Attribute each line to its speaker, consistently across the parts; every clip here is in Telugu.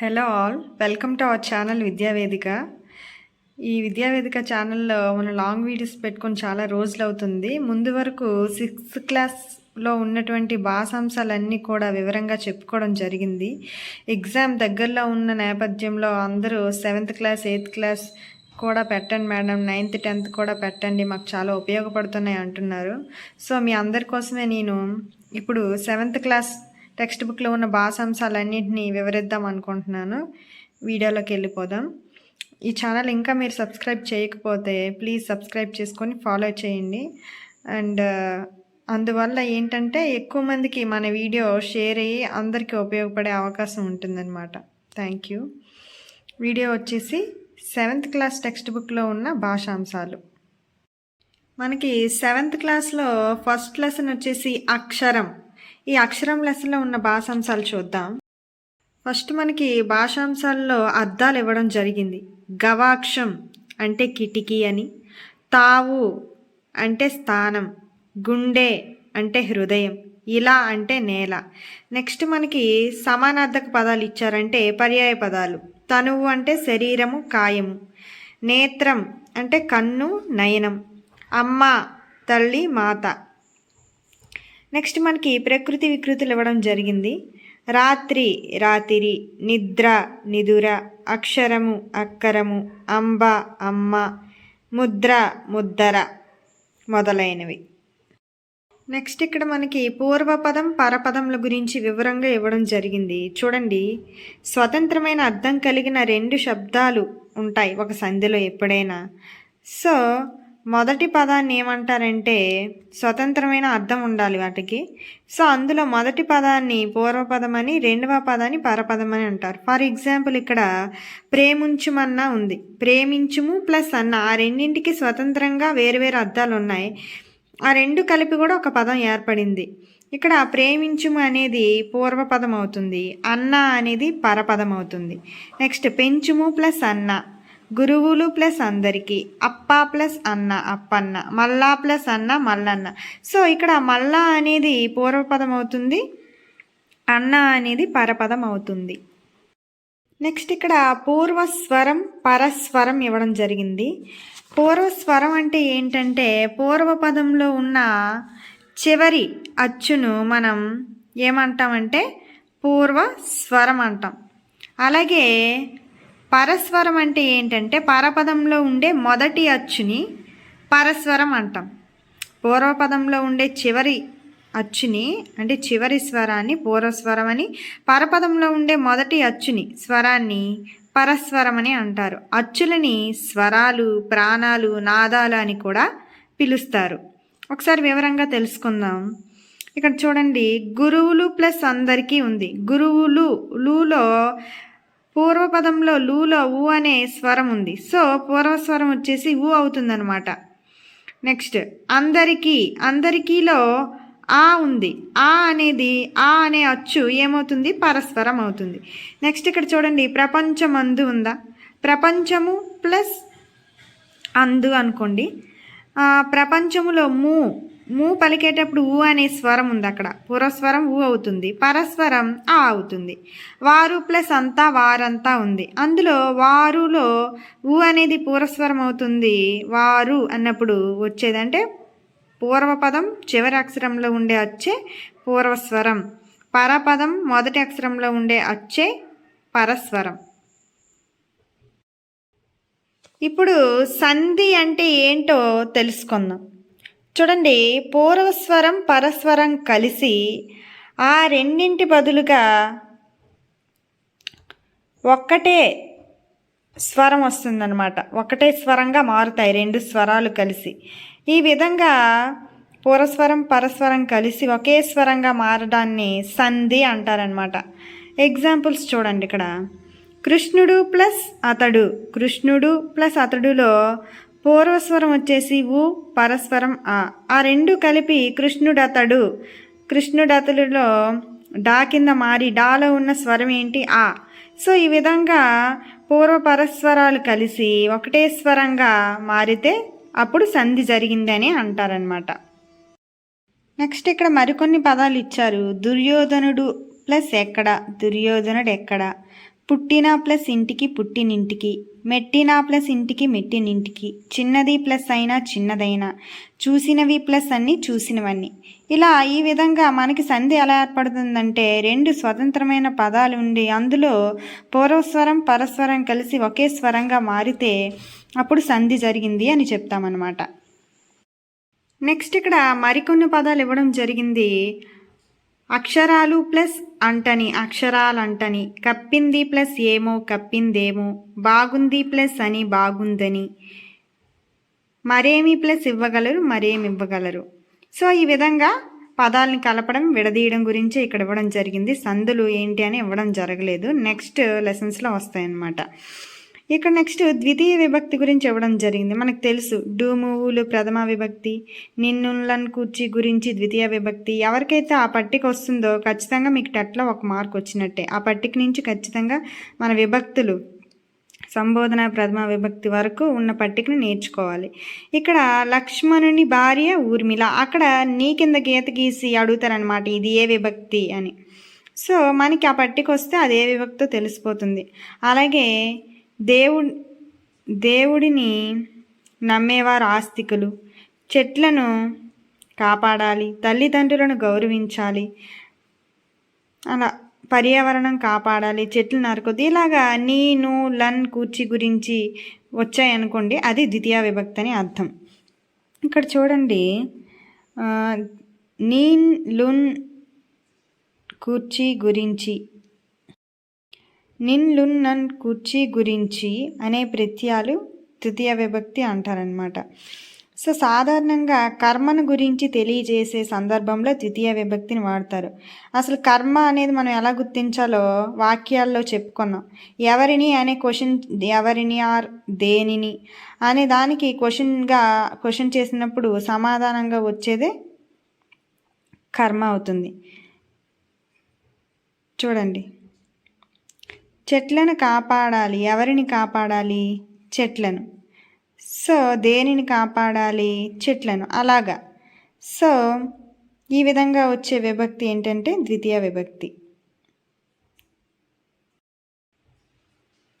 Speaker 1: Hello all welcome to our channel Vidyavedika. ఈ విద్యావేదిక ఛానల్లో మనం లాంగ్ వీడియోస్ పెట్టుకొని చాలా రోజులు అవుతుంది. ముందు వరకు సిక్స్త్ క్లాస్లో ఉన్నటువంటి భాషాంశాలన్నీ కూడా వివరంగా చెప్పుకోవడం జరిగింది. ఎగ్జామ్ దగ్గరలో ఉన్న నేపథ్యంలో అందరూ సెవెంత్ క్లాస్ ఎయిత్ క్లాస్ కూడా పెట్టండి మేడం నైన్త్ టెన్త్ కూడా పెట్టండి మాకు చాలా ఉపయోగపడుతున్నాయి అంటున్నారు. సో మీ అందరి కోసమే నేను ఇప్పుడు సెవెంత్ క్లాస్ టెక్స్ట్ బుక్లో ఉన్న భాషాంశాలన్నింటినీ వివరిద్దాం అనుకుంటున్నాను. వీడియోలోకి వెళ్ళిపోదాం. ఈ ఛానల్ ఇంకా మీరు సబ్స్క్రైబ్ చేయకపోతే ప్లీజ్ సబ్స్క్రైబ్ చేసుకొని ఫాలో చేయండి. అండ్ అందువల్ల ఏంటంటే ఎక్కువ మందికి మన వీడియో షేర్ అయ్యి అందరికీ ఉపయోగపడే అవకాశం ఉంటుందన్నమాట. Thank you. వీడియో వచ్చేసి సెవెంత్ క్లాస్ టెక్స్ట్ బుక్లో ఉన్న భాషాంశాలు. మనకి సెవెంత్ క్లాస్లో ఫస్ట్ లెసన్ వచ్చేసి అక్షరం. ఈ అక్షరం లెసన్లో ఉన్న భాషాంశాలు చూద్దాం. ఫస్ట్ మనకి భాషాంశాల్లో అర్థాలు ఇవ్వడం జరిగింది. గవాక్షం అంటే కిటికీ అని తావు అంటే స్థానం గుండె అంటే హృదయం ఇలా అంటే నేల. నెక్స్ట్ మనకి సమానార్థక పదాలు ఇచ్చారంటే పర్యాయ పదాలు. తనువు అంటే శరీరము కాయము. నేత్రం అంటే కన్ను నయనం. అమ్మ తల్లి మాత. నెక్స్ట్ మనకి ప్రకృతి వికృతులు ఇవ్వడం జరిగింది. రాత్రి రాతిరి నిద్ర నిదుర అక్షరము అక్కరము అంబ అమ్మ ముద్ర ముద్దర మొదలైనవి. నెక్స్ట్ ఇక్కడ మనకి పూర్వపదం పరపదముల గురించి వివరంగా ఇవ్వడం జరిగింది. చూడండి స్వతంత్రమైన అర్థం కలిగిన రెండు శబ్దాలు ఉంటాయి ఒక సంధిలో ఎప్పుడైనా. సో మొదటి పదాన్ని ఏమంటారంటే స్వతంత్రమైన అర్థం ఉండాలి వాటికి. సో అందులో మొదటి పదాన్ని పూర్వపదం అని రెండవ పదాన్ని పరపదం అని అంటారు. ఫర్ ఎగ్జాంపుల్ ఇక్కడ ప్రేమించుమన్నా ఉంది. ప్రేమించుము ప్లస్ అన్న. ఆ రెండింటికి స్వతంత్రంగా వేరు అర్థాలు ఉన్నాయి. ఆ రెండు కలిపి కూడా ఒక పదం ఏర్పడింది. ఇక్కడ ప్రేమించుము అనేది పూర్వపదం అవుతుంది. అన్న అనేది పరపదం అవుతుంది. నెక్స్ట్ పెంచుము ప్లస్ అన్న. గురువులు ప్లస్ అందరికీ అప్ప ప్లస్ అన్న అప్పన్న మల్లా ప్లస్ అన్న మల్లన్న. సో ఇక్కడ మల్లా అనేది పూర్వపదం అవుతుంది అన్న అనేది పరపదం అవుతుంది. నెక్స్ట్ ఇక్కడ పూర్వస్వరం పరస్వరం ఇవ్వడం జరిగింది. పూర్వస్వరం అంటే ఏంటంటే పూర్వపదంలో ఉన్న చివరి అచ్చును మనం ఏమంటామంటే పూర్వస్వరం అంటాం. అలాగే పరస్వరం అంటే ఏంటంటే పరపదంలో ఉండే మొదటి అచ్చుని పరస్వరం అంటాం. పూర్వపదంలో ఉండే చివరి అచ్చుని అంటే చివరి స్వరాన్ని పూర్వస్వరం అని పరపదంలో ఉండే మొదటి అచ్చుని స్వరాన్ని పరస్వరం అని అంటారు. అచ్చులని స్వరాలు ప్రాణాలు నాదాలు అని కూడా పిలుస్తారు. ఒకసారి వివరంగా తెలుసుకుందాం. ఇక్కడ చూడండి గురువులు ప్లస్ అందరికీ ఉంది. గురువులు లూలో పూర్వపదంలో లూలో ఊ అనే స్వరం ఉంది. సో పూర్వస్వరం వచ్చేసి ఊ అవుతుందన్నమాట. నెక్స్ట్ అందరికీ అందరికీలో ఆ ఉంది. ఆ అనేది ఆ అనే అచ్చు ఏమవుతుంది? పరస్పరం అవుతుంది. నెక్స్ట్ ఇక్కడ చూడండి ప్రపంచం అందు ఉందా? ప్రపంచము ప్లస్ అందు అనుకోండి. ప్రపంచములో మూ మూ పలికేటప్పుడు ఊ అనే స్వరం ఉంది అక్కడ. పురస్వరం ఊ అవుతుంది. పరస్వరం ఆ అవుతుంది. వారు ప్లస్ అంతా వారంతా ఉంది. అందులో వారులో ఊ అనేది పూర్వస్వరం అవుతుంది. వారు అన్నప్పుడు వచ్చేదంటే పూర్వపదం చివరి అక్షరంలో ఉండే అచ్చే పూర్వస్వరం. పరపదం మొదటి అక్షరంలో ఉండే అచ్చే పరస్వరం. ఇప్పుడు సంధి అంటే ఏంటో తెలుసుకుందాం. చూడండి పూర్వస్వరం పరస్వరం కలిసి ఆ రెండింటి బదులుగా ఒక్కటే స్వరం వస్తుందన్నమాట. ఒకటే స్వరంగా మారుతాయి రెండు స్వరాలు కలిసి. ఈ విధంగా పూర్వస్వరం పరస్వరం కలిసి ఒకే స్వరంగా మారడాన్ని సంధి అంటారనమాట ఎగ్జాంపుల్స్ చూడండి ఇక్కడ. కృష్ణుడు ప్లస్ అతడు. కృష్ణుడు ప్లస్ అతడులో పూర్వస్వరం వచ్చేసి ఉ పరస్వరం ఆ. ఆ రెండు కలిపి కృష్ణుడతడు. కృష్ణుడతడులో డా కింద మారి డాలో ఉన్న స్వరం ఏంటి? ఆ. సో ఈ విధంగా పూర్వ పరస్వరాలు కలిసి ఒకటే స్వరంగా మారితే అప్పుడు సంధి జరిగిందని అంటారనమాట నెక్స్ట్ ఇక్కడ మరికొన్ని పదాలు ఇచ్చారు. దుర్యోధనుడు ప్లస్ ఎక్కడ? దుర్యోధనుడు ఎక్కడ? పుట్టిన ప్లస్ ఇంటికి పుట్టినింటికి మెట్టిన ప్లస్ ఇంటికి మెట్టినింటికి చిన్నది ప్లస్ అయినా చిన్నదైనా చూసినవి ప్లస్ అన్ని చూసినవన్నీ. ఇలా ఈ విధంగా మనకి సంధి ఎలా ఏర్పడుతుందంటే రెండు స్వతంత్రమైన పదాలు ఉండి అందులో పూర్వస్వరం పరస్వరం కలిసి ఒకే స్వరంగా మారితే అప్పుడు సంధి జరిగింది అని చెప్తామన్నమాట. నెక్స్ట్ ఇక్కడ మరికొన్ని పదాలు ఇవ్వడం జరిగింది. అక్షరాలు ప్లస్ అంటని అక్షరాలంటని కప్పింది ప్లస్ ఏమో కప్పిందేమో బాగుంది ప్లస్ అని బాగుందని. మరేమి ప్లస్ ఇవ్వగలరు మరేమి ఇవ్వగలరు. సో ఈ విధంగా పదాలని కలపడం విడదీయడం గురించి ఇక్కడ ఇవ్వడం జరిగింది. సందులు ఏంటి అని ఇవ్వడం జరగలేదు. నెక్స్ట్ లెసన్స్లో వస్తాయన్నమాట. ఇక్కడ నెక్స్ట్ ద్వితీయ విభక్తి గురించి ఇవ్వడం జరిగింది. మనకు తెలుసు డూమువులు ప్రథమ విభక్తి నిన్నులను కూర్చి గురించి ద్వితీయ విభక్తి. ఎవరికైతే ఆ పట్టిక వస్తుందో ఖచ్చితంగా మీకు టెట్లో ఒక మార్క్ వచ్చినట్టే. ఆ పట్టిక నుంచి ఖచ్చితంగా మన విభక్తులు సంబోధన ప్రథమ విభక్తి వరకు ఉన్న పట్టికను నేర్చుకోవాలి. ఇక్కడ లక్ష్మణుని భార్య ఊర్మిళ. అక్కడ నీ కింద గీత గీసి అడుగుతారనమాట ఇది ఏ విభక్తి అని. సో మనకి ఆ పట్టిక వస్తే అది ఏ విభక్తో తెలిసిపోతుంది. అలాగే దేవు దేవుడిని నమ్మేవారు ఆస్తికులు. చెట్లను కాపాడాలి తల్లిదండ్రులను గౌరవించాలి అలా పర్యావరణం కాపాడాలి చెట్లు నరకొద్దు ఇలాగా నీను లన్ కూర్చి గురించి వచ్చాయనుకోండి అది ద్వితీయ విభక్తి అని అర్థం. ఇక్కడ చూడండి నీన్ లున్ కూర్చి గురించి నిన్లున్నన్ నన్ కుర్చీ గురించి అనే ప్రత్యాలు తృతీయ విభక్తి అంటారనమాట సో సాధారణంగా కర్మను గురించి తెలియజేసే సందర్భంలో ద్వితీయ విభక్తిని వాడతారు. అసలు కర్మ అనేది మనం ఎలా గుర్తించాలో వాక్యాల్లో చెప్పుకున్నాం. ఎవరిని అనే క్వశ్చన్ ఎవరిని ఆర్ దేనిని అనే దానికి క్వశ్చన్గా క్వశ్చన్ చేసినప్పుడు సమాధానంగా వచ్చేదే కర్మ అవుతుంది. చూడండి. చెట్లను కాపాడాలి. ఎవరిని కాపాడాలి? చెట్లను. సో దేనిని కాపాడాలి? చెట్లను. అలాగా. సో ఈ విధంగా వచ్చే విభక్తి ఏంటంటే ద్వితీయ విభక్తి.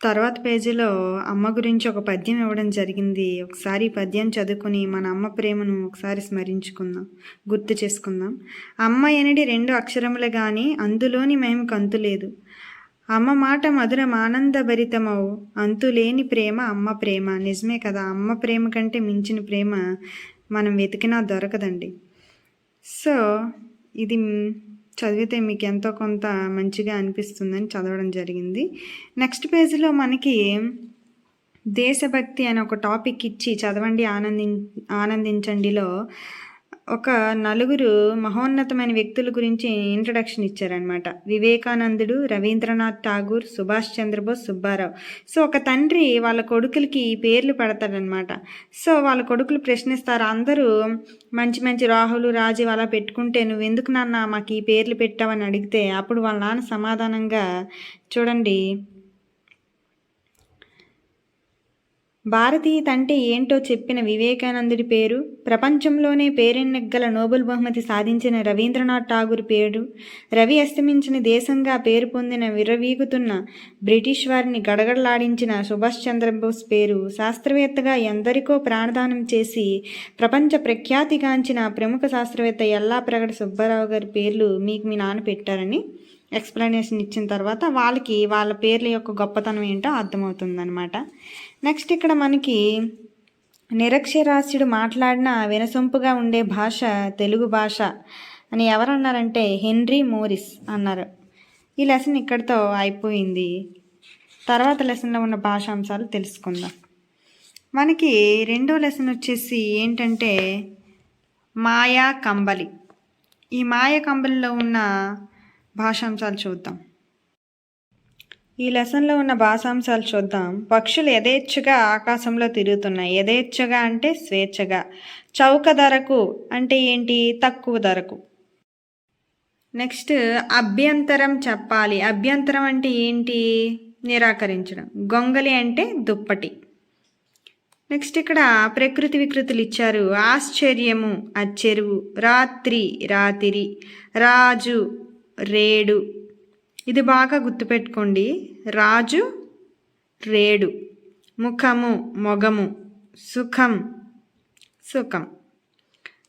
Speaker 1: తర్వాత పేజీలో అమ్మ గురించి ఒక పద్యం ఇవ్వడం జరిగింది. ఒకసారి పద్యం చదువుకుని మన అమ్మ ప్రేమను ఒకసారి స్మరించుకుందాం. గుర్తు చేసుకుందాం. అమ్మ ఎనడి రెండు అక్షరములు కానీ అందులోని మేము కంతు లేదు అమ్మ మాట మధురం ఆనందభరితమవు. అంతులేని ప్రేమ అమ్మ ప్రేమ. నిజమే కదా అమ్మ ప్రేమ కంటే మించిన ప్రేమ మనం వెతికినా దొరకదండి. సో ఇది చదివితే మీకు ఎంతో కొంత మంచిగా అనిపిస్తుందని చదవడం జరిగింది. నెక్స్ట్ పేజీలో మనకి దేశభక్తి అనే ఒక టాపిక్ ఇచ్చి చదవండి ఆనంది ఆనందించండిలో ఒక నలుగురు మహోన్నతమైన వ్యక్తుల గురించి ఇంట్రడక్షన్ ఇచ్చారనమాట వివేకానందుడు రవీంద్రనాథ్ ఠాగూర్ సుభాష్ చంద్రబోస్ సుబ్బారావు. సో ఒక తండ్రి వాళ్ళ కొడుకులకి పేర్లు పెడతాడనమాట సో వాళ్ళ కొడుకులు ప్రశ్నిస్తారు అందరూ మంచి మంచి రాహులు రాజు అలా పెట్టుకుంటే నువ్వు ఎందుకు నాన్న మాకు ఈ పేర్లు పెట్టావని అడిగితే అప్పుడు వాళ్ళ నాన్న సమాధానంగా చూడండి భారతీయత అంటే ఏంటో చెప్పిన వివేకానందుడి పేరు ప్రపంచంలోనే పేరెన్నెగ్గల నోబెల్ బహుమతి సాధించిన రవీంద్రనాథ్ ఠాగూర్ పేరు రవి అస్తమించిన దేశంగా పేరు పొందిన విరవీగుతున్న బ్రిటిష్ వారిని గడగడలాడించిన సుభాష్ చంద్రబోస్ పేరు శాస్త్రవేత్తగా ఎందరికో ప్రాణదానం చేసి ప్రపంచ ప్రఖ్యాతిగాంచిన ప్రముఖ శాస్త్రవేత్త ఎల్లా ప్రగడ సుబ్బారావు గారి పేర్లు మీకు మీ నాన్న పెట్టారని ఎక్స్ప్లెనేషన్ ఇచ్చిన తర్వాత వాళ్ళకి వాళ్ళ పేర్ల యొక్క గొప్పతనం ఏంటో అర్థమవుతుందనమాట నెక్స్ట్ ఇక్కడ మనకి నిరక్షరాస్యుడు మాట్లాడిన వినసొంపుగా ఉండే భాష తెలుగు భాష అని ఎవరన్నారంటే హెన్రీ మోరిస్ అన్నారు. ఈ లెసన్ ఇక్కడితో అయిపోయింది. తర్వాత లెసన్లో ఉన్న భాషాంశాలు తెలుసుకుందాం. మనకి రెండో లెసన్ వచ్చేసి ఏంటంటే మాయా కంబలి. ఈ మాయ కంబలిలో ఉన్న భాషాంశాలు చూద్దాం. ఈ లెసన్లో ఉన్న భాషాంశాలు చూద్దాం. పక్షులు యథేచ్ఛగా ఆకాశంలో తిరుగుతున్నాయి. యథేచ్ఛగా అంటే స్వేచ్ఛగా. చౌక ధరకు అంటే ఏంటి? తక్కువ ధరకు. నెక్స్ట్ అభ్యంతరం చెప్పాలి. అభ్యంతరం అంటే ఏంటి? నిరాకరించడం. గొంగలి అంటే దుప్పటి. నెక్స్ట్ ఇక్కడ ప్రకృతి వికృతులు ఇచ్చారు. ఆశ్చర్యము అచ్చెరువు. రాత్రి రాతిరి. రాజు రేడు. ఇది బాగా గుర్తుపెట్టుకోండి. రాజు రేడు. ముఖము మొగము. సుఖం సుఖం.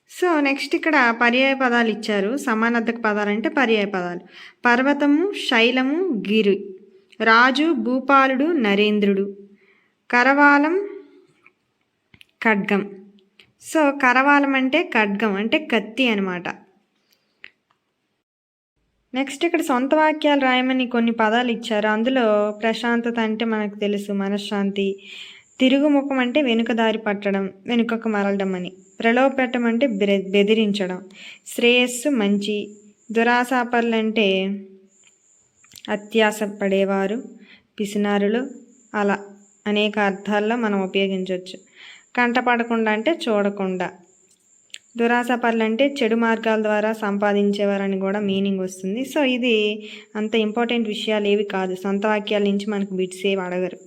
Speaker 1: సో నెక్స్ట్ ఇక్కడ పర్యాయ పదాలు ఇచ్చారు. సమానార్థక పదాలు అంటే పర్యాయ పదాలు. పర్వతము శైలము గిరి. రాజు భూపాలుడు నరేంద్రుడు. కరవాలం ఖడ్గం. సో కరవాలం అంటే ఖడ్గం అంటే కత్తి అనమాట నెక్స్ట్ ఇక్కడ సొంత వాక్యాలు రాయమని కొన్ని పదాలు ఇచ్చారు. అందులో ప్రశాంతత అంటే మనకు తెలుసు మనశ్శాంతి. తిరుగుముఖం అంటే వెనుక దారి పట్టడం వెనుకకు మరలడం అని. ప్రలోభపెట్టడం అంటే బెదిరించడం. శ్రేయస్సు మంచి. దురాశాపర్లు అంటే అత్యాస పడేవారు పిసినారులు అలా అనేక అర్థాల్లో మనం ఉపయోగించవచ్చు. కంటపడకుండా అంటే చూడకుండా. దురాశ పనులు అంటే చెడు మార్గాల ద్వారా సంపాదించేవారని కూడా మీనింగ్ వస్తుంది. సో ఇది అంత ఇంపార్టెంట్ విషయాలు ఏవి కాదు. సొంత వాక్యాల నుంచి మనకు బిట్స్ ఏవి అడగరు.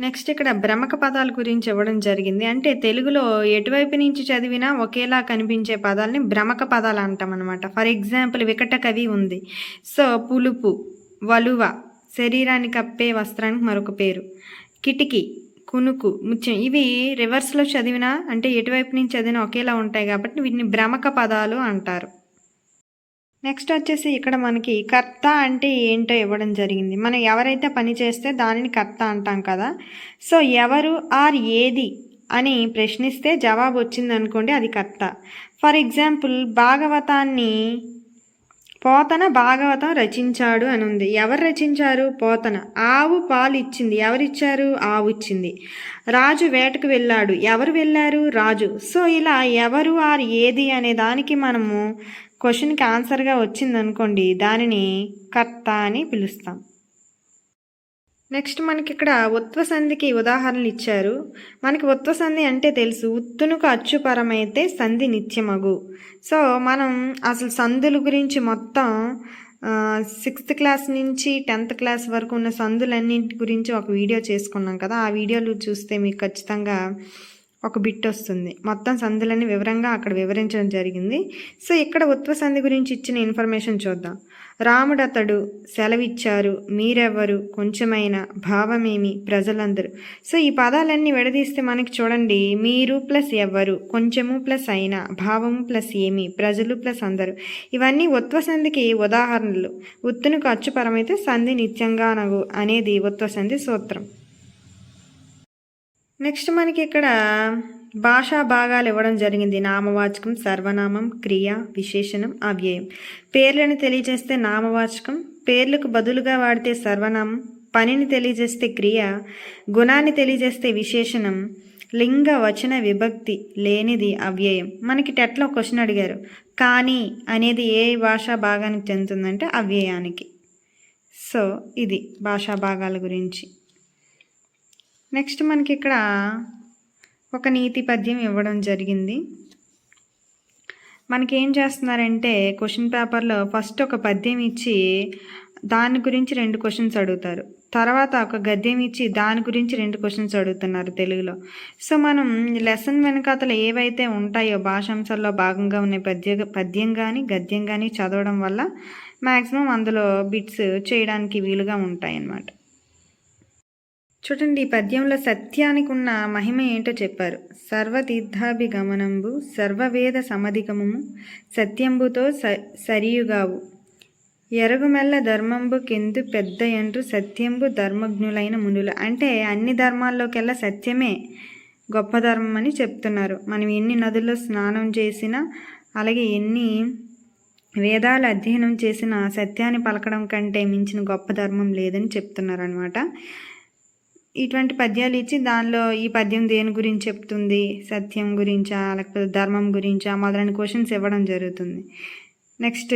Speaker 1: నెక్స్ట్ ఇక్కడ భ్రమక పదాల గురించి ఇవ్వడం జరిగింది. అంటే తెలుగులో ఎటువైపు నుంచి చదివినా ఒకేలా కనిపించే పదాలని భ్రమక పదాలు అంటాం అనమాట ఫర్ ఎగ్జాంపుల్ వికట కవి ఉంది. సో పులుపు వలువ శరీరాన్ని కప్పే వస్త్రానికి మరొక పేరు. కిటికీ కునుకు ముత్యం ఇవి రివర్స్లో చదివినా అంటే ఎటువైపు నుంచి చదివినా ఒకేలా ఉంటాయి కాబట్టి వీటిని భ్రమక పదాలు అంటారు. నెక్స్ట్ వచ్చేసి ఇక్కడ మనకి కర్త అంటే ఏంటో ఇవ్వడం జరిగింది. మనం ఎవరైతే పని చేస్తే దానిని కర్త అంటాం కదా. సో ఎవరు ఆర్ ఏది అని ప్రశ్నిస్తే జవాబు వచ్చింది అనుకోండి అది కర్త. ఫర్ ఎగ్జాంపుల్ భాగవతాన్ని పోతన భాగవతం రచించాడు అని ఉంది ఎవరు రచించారు? పోతన. ఆవు పాలు ఇచ్చింది ఎవరిచ్చారు? ఆవు ఇచ్చింది రాజు వేటకు వెళ్ళాడు. ఎవరు వెళ్ళారు? రాజు. సో ఇలా ఎవరు ఆర్ ఏది అనే దానికి మనము క్వశ్చన్కి ఆన్సర్గా వచ్చిందనుకోండి దానిని కర్త అని పిలుస్తాం. నెక్స్ట్ మనకి ఇక్కడ ఉత్వసంధికి ఉదాహరణలు ఇచ్చారు. మనకి ఉత్వసంధి అంటే తెలుసు ఉత్తునుకు అచ్చుపరమైతే సంధి నిత్యమగు. సో మనం అసలు సంధుల గురించి మొత్తం సిక్స్త్ క్లాస్ నుంచి టెన్త్ క్లాస్ వరకు ఉన్న సందులన్నింటి గురించి ఒక వీడియో చేసుకున్నాం కదా. ఆ వీడియోలు చూస్తే మీకు ఖచ్చితంగా ఒక బిట్ వస్తుంది. మొత్తం సంధులని వివరంగా అక్కడ వివరించడం జరిగింది. సో ఇక్కడ ఉత్వసంధి గురించి ఇచ్చిన ఇన్ఫర్మేషన్ చూద్దాం. రాముడు అతడు సెలవిచ్చారు మీరెవ్వరు కొంచెమైన భావమేమి ప్రజలందరూ? సో ఈ పదాలన్నీ విడదీస్తే మనకి చూడండి మీరు ప్లస్ ఎవ్వరు కొంచెము ప్లస్ అయినా భావము ప్లస్ ఏమి? ప్రజలు ప్లస్ అందరు? ఇవన్నీ ఉత్వ సంధికి ఉదాహరణలు. ఉత్తును ఖర్చుపరమైతే సంధి నిత్యంగా నగు అనేది ఉత్వ సంధి సూత్రం. నెక్స్ట్ మనకి ఇక్కడ భాషా భాగాలు ఇవ్వడం జరిగింది. నామవాచకం సర్వనామం క్రియ విశేషణం అవ్యయం. పేర్లను తెలియజేస్తే నామవాచకం పేర్లకు బదులుగా వాడితే సర్వనామం పనిని తెలియజేస్తే క్రియ గుణాన్ని తెలియజేస్తే విశేషణం లింగ వచన విభక్తి లేనిది అవ్యయం. మనకి టెట్లో క్వశ్చన్ అడిగారు. కానీ అనేది ఏ భాషా భాగానికి చెందుతుందంటే అవ్యయానికి. సో ఇది భాషా భాగాల గురించి. నెక్స్ట్ మనకి ఇక్కడ ఒక నీతి పద్యం ఇవ్వడం జరిగింది. మనకి ఏం చేస్తున్నారంటే క్వశ్చన్ పేపర్లో ఫస్ట్ ఒక పద్యం ఇచ్చి దాని గురించి రెండు క్వశ్చన్స్ అడుగుతారు. తర్వాత ఒక గద్యం ఇచ్చి దాని గురించి రెండు క్వశ్చన్స్ అడుగుతున్నారు తెలుగులో. సో మనం లెసన్ వెనకాతలు ఏవైతే ఉంటాయో భాషాంశాల్లో భాగంగా ఉన్న పద్య పద్యం కానీ గద్యం కానీ చదవడం వల్ల మ్యాక్సిమం అందులో బిట్స్ చేయడానికి వీలుగా ఉంటాయన్నమాట. చూడండి ఈ పద్యంలో సత్యానికి ఉన్న మహిమ ఏంటో చెప్పారు. సర్వతీర్థాభిగమనంబు సర్వవేద సమధిగమము సత్యంబుతో స సరియుగావు. ఎరగుమెల్ల ధర్మంబు కెందు పెద్ద ఎండ్రు సత్యంబు ధర్మజ్ఞులైన మునులు. అంటే అన్ని ధర్మాల్లోకెల్లా సత్యమే గొప్ప ధర్మం అని చెప్తున్నారు. మనం ఎన్ని నదుల్లో స్నానం చేసినా అలాగే ఎన్ని వేదాలు అధ్యయనం చేసిన సత్యాన్ని పలకడం కంటే మించిన గొప్ప ధర్మం లేదని చెప్తున్నారు అనమాట ఇటువంటి పద్యాలు ఇచ్చి దానిలో ఈ పద్యం దేని గురించి చెప్తుంది? సత్యం గురించా లేకపోతే ధర్మం గురించా మొదలైన క్వశ్చన్స్ ఇవ్వడం జరుగుతుంది. నెక్స్ట్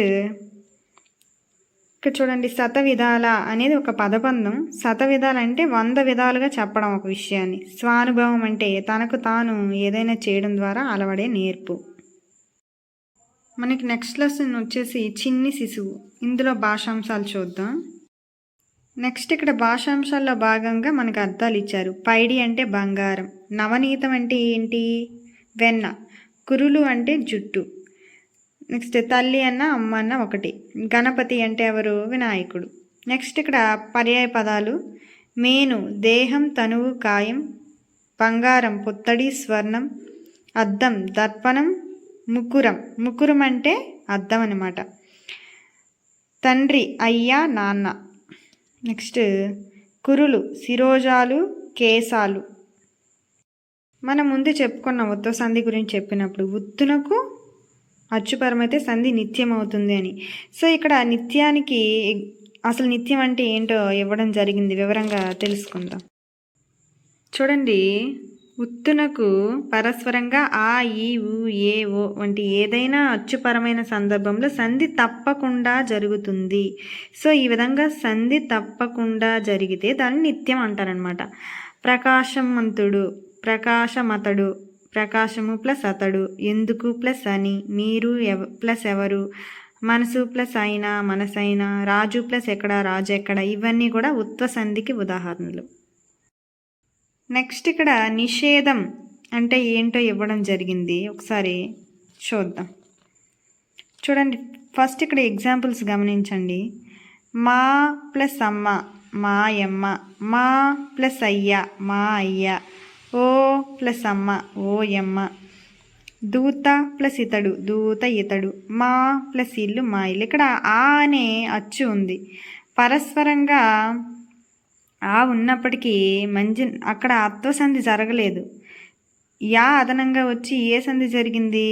Speaker 1: ఇక్కడ చూడండి శత విధాల అనేది ఒక పదబంధం. శత విధాలంటే వంద విధాలుగా చెప్పడం ఒక విషయాన్ని. స్వానుభవం అంటే తనకు తాను ఏదైనా చేయడం ద్వారా అలవడే నేర్పు. మనకి నెక్స్ట్ లెసన్ వచ్చేసి చిన్ని శిశువు. ఇందులో భాషాంశాలు చూద్దాం. నెక్స్ట్ ఇక్కడ భాషాంశాల్లో భాగంగా మనకు అర్థాలు ఇచ్చారు. పైడి అంటే బంగారం నవనీతం అంటే ఏంటి? వెన్న కురులు అంటే జుట్టు. నెక్స్ట్ తల్లి అన్న అమ్మ అన్న ఒకటి. గణపతి అంటే ఎవరు? వినాయకుడు. నెక్స్ట్ ఇక్కడ పర్యాయ పదాలు. మేను దేహం తనువు కాయం బంగారం పుత్తడి స్వర్ణం అద్దం దర్పణం ముకురం. ముకురం అంటే అద్దం అనమాట తండ్రి అయ్యా నాన్న. నెక్స్ట్ కురులు శిరోజాలు కేశాలు. మనం ముందు చెప్పుకున్న ఉత్తవ సంధి గురించి చెప్పినప్పుడు ఉత్తునకు అచ్చుపరమైతే సంధి నిత్యం అవుతుంది అని. సో ఇక్కడ నిత్యానికి అసలు నిత్యం అంటే ఏంటో ఇవ్వడం జరిగింది వివరంగా తెలుసుకుందాం. చూడండి. ఉత్తునకు పరస్పరంగా ఆ ఈ ఉ ఏ ఓ వంటి ఏదైనా అచ్చుపరమైన సందర్భంలో సంధి తప్పకుండా జరుగుతుంది. సో ఈ విధంగా సంధి తప్పకుండా జరిగితే దాన్ని నిత్యం అంటారనమాట ప్రకాశమంతుడు ప్రకాశమతడు ప్రకాశము ప్లస్ అతడు ఎందుకు ప్లస్ అని మీరు ఎవ ప్లస్ ఎవరు మనసు ప్లస్ అయినా మనసైనా రాజు ప్లస్ ఎక్కడ రాజు ఎక్కడ ఇవన్నీ కూడా ఉత్వ సంధికి ఉదాహరణలు. నెక్స్ట్ ఇక్కడ నిషేధం అంటే ఏంటో ఇవ్వడం జరిగింది. ఒకసారి చూద్దాం. చూడండి ఫస్ట్ ఇక్కడ ఎగ్జాంపుల్స్ గమనించండి. మా ప్లస్ అమ్మ మాయమ్మ మా ప్లస్ అయ్య మా అయ్య ఓ ప్లస్ అమ్మ ఓ యమ్మ దూత ప్లస్ ఇతడు దూత ఇతడు మా ప్లస్ ఇల్లు మా ఇల్లు. ఇక్కడ ఆ అనే అచ్చు ఉంది. పరస్పరంగా ఆ ఉన్నప్పటికీ మంచి అక్కడ అత్వ సంధి జరగలేదు. యా అదనంగా వచ్చి ఏ సంధి జరిగింది?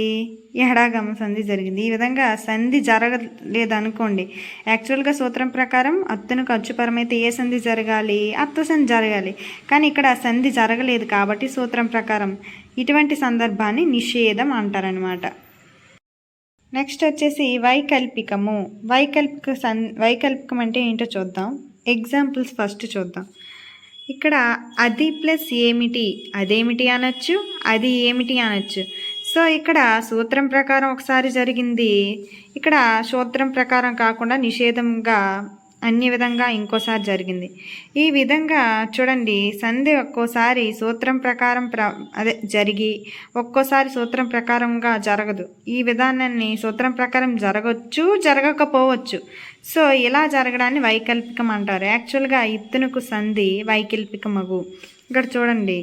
Speaker 1: ఎడాగమ సంధి జరిగింది. ఈ విధంగా సంధి జరగలేదు అనుకోండి యాక్చువల్గా సూత్రం ప్రకారం అత్తునకు అచ్చుపరమైతే ఏ సంధి జరగాలి? అత్వ సంధి జరగాలి. కానీ ఇక్కడ సంధి జరగలేదు కాబట్టి సూత్రం ప్రకారం ఇటువంటి సందర్భాన్ని నిషేధం అంటారనమాట నెక్స్ట్ వచ్చేసి వైకల్పికము. వైకల్పిక సన్ వైకల్పికం అంటే ఏంటో చూద్దాం. ఎగ్జాంపుల్స్ ఫస్ట్ చూద్దాం. ఇక్కడ అది ప్లస్ ఏమిటి అదేమిటి అనొచ్చు అది ఏమిటి అనొచ్చు. సో ఇక్కడ సూత్రం ప్రకారం ఒకసారి జరిగింది. ఇక్కడ సూత్రం ప్రకారం కాకుండా నిషేధంగా అన్ని విధంగా ఇంకోసారి జరిగింది. ఈ విధంగా చూడండి సంధి ఒక్కోసారి సూత్రం ప్రకారం ప్ర అదే జరిగి ఒక్కోసారి సూత్రం ప్రకారంగా జరగదు. ఈ విధానాన్ని సూత్రం ప్రకారం జరగచ్చు జరగకపోవచ్చు. సో ఇలా జరగడాన్ని వైకల్పికం అంటారు. యాక్చువల్గా ఇత్తునకు సంధి వైకల్పికమగు. ఇక్కడ చూడండి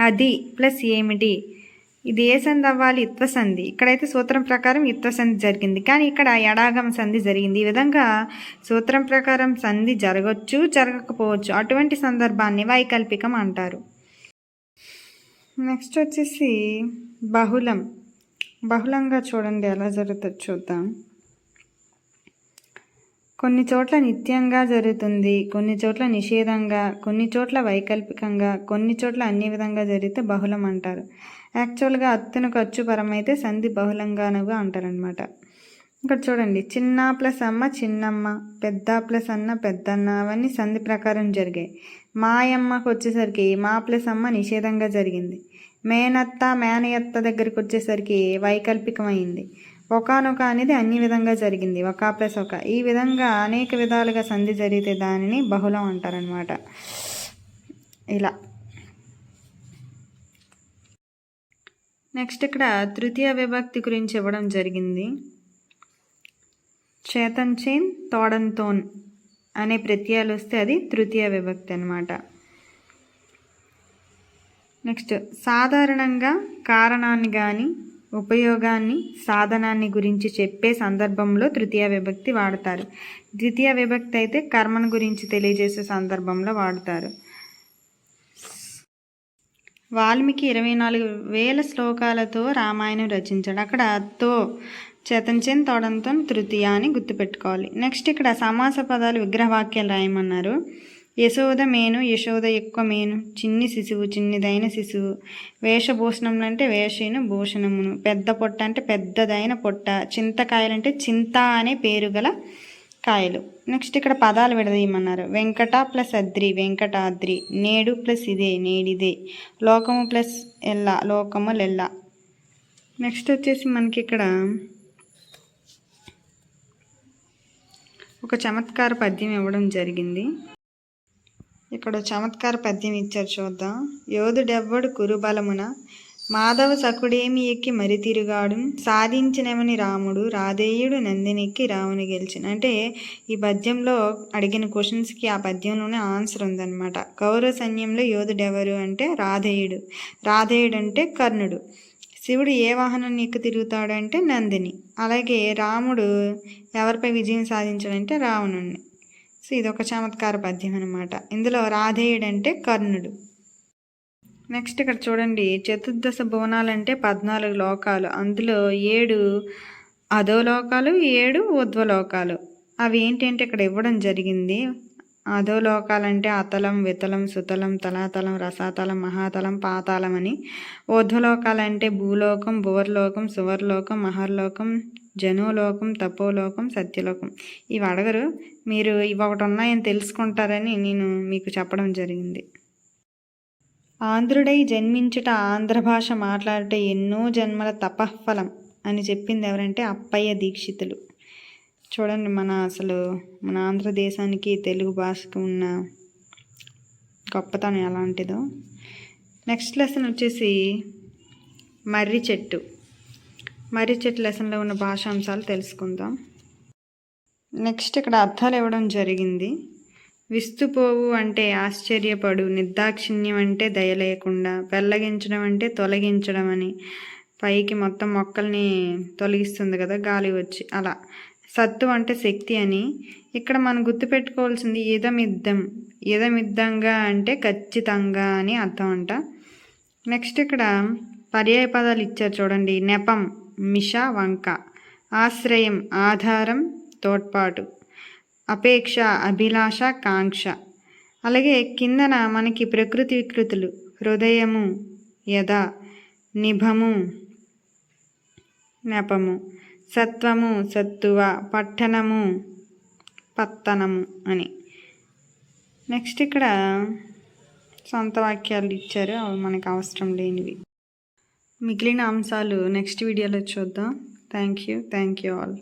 Speaker 1: అది ప్లస్ ఏమిటి? ఇది ఏ సంధి అవ్వాలి? ఇత్వ సంధి. ఇక్కడైతే సూత్రం ప్రకారం ఇత్వ సంధి జరిగింది. కానీ ఇక్కడ ఎడాగమ సంధి జరిగింది. ఈ విధంగా సూత్రం ప్రకారం సంధి జరగచ్చు జరగకపోవచ్చు అటువంటి సందర్భాన్ని వైకల్పికం అంటారు. నెక్స్ట్ వచ్చేసి బహుళం. బహుళంగా చూడండి ఎలా జరుగుతుందో చూద్దాం. కొన్ని చోట్ల నిత్యంగా జరుగుతుంది కొన్ని చోట్ల నిషేధంగా కొన్ని చోట్ల వైకల్పికంగా కొన్ని చోట్ల అన్ని విధంగా జరిగితే బహుళం అంటారు. యాక్చువల్గా అత్తును ఖర్చు పరమైతే సంధి బహుళంగానుగా అంటారనమాట ఇక్కడ చూడండి చిన్న ప్లస్ అమ్మ చిన్నమ్మ పెద్ద ప్లస్ అన్న పెద్దన్న అవన్నీ సంధి ప్రకారం జరిగాయి. మాయమ్మకు వచ్చేసరికి మా ప్లస్ అమ్మ నిషేధంగా జరిగింది. మేనత్త మేనయత్త దగ్గరికి వచ్చేసరికి వైకల్పికమైంది. ఒకనొక అనేది అన్ని విధంగా జరిగింది. ఒక ప్లస్ ఒక. ఈ విధంగా అనేక విధాలుగా సంధి జరిగితే దానిని బహుళం అంటారనమాట ఇలా. నెక్స్ట్ ఇక్కడ తృతీయ విభక్తి గురించి ఇవ్వడం జరిగింది. చేతన్ చేన్ తోడన్తోన్ అనే ప్రత్యయాలు వస్తే అది తృతీయ విభక్తి అనమాట నెక్స్ట్ సాధారణంగా కారణాన్ని కానీ ఉపయోగాన్ని సాధనాన్ని గురించి చెప్పే సందర్భంలో తృతీయ విభక్తి వాడతారు. ద్వితీయ విభక్తి అయితే కర్మను గురించి తెలియజేసే సందర్భంలో వాడతారు. వాల్మీకి ఇరవై నాలుగు వేల శ్లోకాలతో రామాయణం రచించాడు. అక్కడ తో చేతంచెన్ తోడంతో తృతీయ అని గుర్తుపెట్టుకోవాలి. నెక్స్ట్ ఇక్కడ సమాస పదాలు విగ్రహవాక్యాలు రాయమన్నారు. యశోద మేను యశోద ఎక్కువ మేను. చిన్ని శిశువు చిన్నిదైన శిశువు. వేషభూషణములు అంటే వేషను భూషణమును. పెద్ద పొట్ట అంటే పెద్దదైన పొట్ట. చింతకాయలు అంటే చింత అనే పేరు గల కాయలు. నెక్స్ట్ ఇక్కడ పదాలు విడదీయమన్నారు. వెంకట ప్లస్ అద్రి వెంకటాద్రి. నేడు ప్లస్ ఇదే నేడిదే. లోకము ప్లస్ ఎల్ల లోకము లెల్ల. నెక్స్ట్ వచ్చేసి మనకి ఇక్కడ ఒక చమత్కార పద్యం ఇవ్వడం జరిగింది. ఇక్కడ చమత్కార పద్యం ఇచ్చారు చూద్దాం. యోధుడెవ్వడు కురుబలమున మాధవ సకుడేమి ఎక్కి మరి తిరుగాడు సాధించినవని రాముడు రాధేయుడు నందినెక్కి రాముని గెలిచిన. అంటే ఈ పద్యంలో అడిగిన క్వశ్చన్స్కి ఆ పద్యంలోనే ఆన్సర్ ఉందన్నమాట. కౌరవ సైన్యంలో యోధుడెవరు అంటే రాధేయుడు రాధేయుడు అంటే కర్ణుడు. శివుడు ఏ వాహనాన్ని ఎక్కి తిరుగుతాడంటే నందిని. అలాగే రాముడు ఎవరిపై విజయం సాధించాడంటే రావణుణ్ణి. సో ఇది ఒక చమత్కార పద్యం అనమాట ఇందులో రాధేయుడు అంటే కర్ణుడు. నెక్స్ట్ ఇక్కడ చూడండి. చతుర్దశ భువనాలంటే పద్నాలుగు లోకాలు. అందులో ఏడు అధోలోకాలు ఏడు ఉద్వలోకాలు. అవి ఏంటంటే ఇక్కడ ఇవ్వడం జరిగింది. అధోలోకాలంటే అతలం వితలం సుతలం తలాతలం రసాతలం మహాతలం పాతాలం అని. ఊర్ధ్వలోకాలంటే భూలోకం భువర్లోకం సువర్లోకం మహర్లోకం జనోలోకం తపోలోకం సత్యలోకం. ఇవి అడగరు. మీరు ఇవి ఒకటి ఉన్నాయని తెలుసుకుంటారని నేను మీకు చెప్పడం జరిగింది. ఆంధ్రుడై జన్మించుట ఆంధ్ర భాష మాట్లాడుట ఎన్నో జన్మల తపఫలం అని చెప్పింది ఎవరంటే అప్పయ్య దీక్షితులు. చూడండి మన అసలు మన ఆంధ్రదేశానికి తెలుగు భాషకు ఉన్న గొప్పతనం ఎలాంటిదో. నెక్స్ట్ లెసన్ వచ్చేసి మర్రి చెట్టు. మర్రి చెట్టు లెసన్లో ఉన్న భాషాంశాలు తెలుసుకుందాం. నెక్స్ట్ ఇక్కడ అర్థాలు ఇవ్వడం జరిగింది. విస్తుపోవు అంటే ఆశ్చర్యపడు నిర్దాక్షిణ్యం అంటే దయ లేకుండా పెళ్ళగించడం అంటే తొలగించడం అని. పైకి మొత్తం మొక్కల్ని తొలగిస్తుంది కదా గాలి వచ్చి అలా. సత్తు అంటే శక్తి అని. ఇక్కడ మనం గుర్తుపెట్టుకోవాల్సింది ఇదమిద్దం. ఇదమిద్దంగా అంటే ఖచ్చితంగా అని అర్థం అంట. నెక్స్ట్ ఇక్కడ పర్యాయ పదాలు ఇచ్చారు చూడండి. నెపం. మిష వంక. ఆశ్రయం ఆధారం తోడ్పాటు. అపేక్ష అభిలాష కాంక్ష. అలాగే కిందన మనకి ప్రకృతి వికృతులు. హృదయము యథ. నిభము నెపము సత్వము సత్తువ. పట్టణము పత్తనము అని. నెక్స్ట్ ఇక్కడ సొంత వాక్యాలు ఇచ్చారు. అవి మనకు అవసరం లేనివి. మిగిలిన అంశాలు నెక్స్ట్ వీడియోలో చూద్దాం. Thank you thank you all